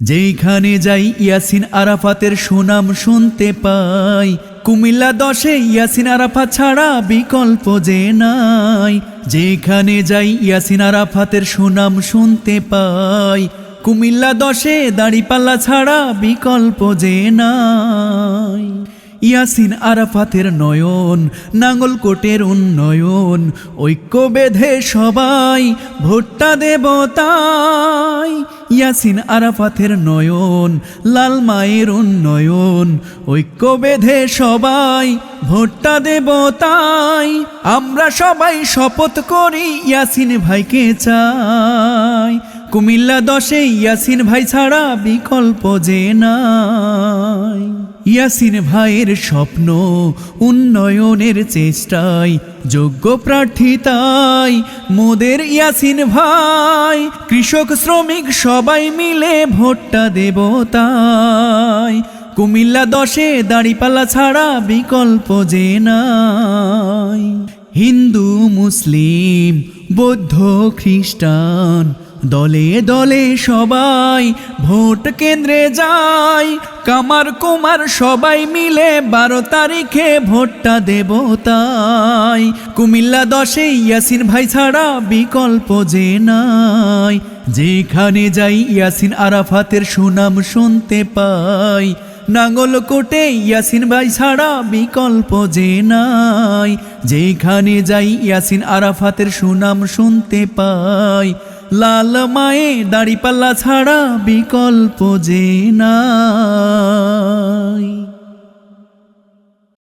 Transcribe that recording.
যেইখানে যাই ইয়াসিন আরাফাতের সুনাম শুনতে পাই। কুমিল্লা দশে ইয়াসিন আরাফাত ছাড়া বিকল্প যে নাই। যেখানে যাই ইয়াসিন আরাফাতের সুনাম শুনতে পাই। কুমিল্লা দশে দাড়িপাল্লা ছাড়া বিকল্প যে নাই। ইয়াসিন আরাফাতের নয়ন, নাঙ্গলকোটের উন্নয়ন ঐক্য বেঁধে সবাই ভোটটা দেবতাই ইয়াসিন আরাফাতের নয়ন, লাল মায়ের উন্নয়ন ঐক্য বেঁধে সবাই ভোটটা দেব তাই। আমরা সবাই শপথ করি ইয়াসিন ভাইকে চাই। কুমিল্লা দশে ইয়াসিন ভাই ছাড়া বিকল্প যে নাই। ইয়াসিন ভাইয়ের স্বপ্ন, উন্নয়নের চেষ্টায়, যোগ্য প্রার্থী তাই। মোদের ইয়াসিন ভাই, কৃষক, শ্রমিক সবাই মিলে ভোটটা দেব তাই। কুমিল্লা দশে দাড়িপাল্লা ছাড়া বিকল্প যে নাই। হিন্দু, মুসলিম, বৌদ্ধ, খ্রিস্টান দলে দলে সবাই ভোট কেন্দ্রে যায়। কামার কুমার সবাই মিলে বারো তারিখে ভোটটা দেব তাই। কুমিল্লা দশে ইয়াসিন ভাই ছাড়া বিকল্প যে নাই। যেখানে যাই ইয়াসিন আরাফাতের সুনাম শুনতে পাই। নাঙ্গলকোটে ইয়াসিন ভাই ছাড়া বিকল্প যে নাই। যেখানে যাই ইয়াসিন আরাফাতের সুনাম শুনতে পাই। লাল মায়ে দাড়িপাল্লা ছাড়া বিকল্প যে নাই।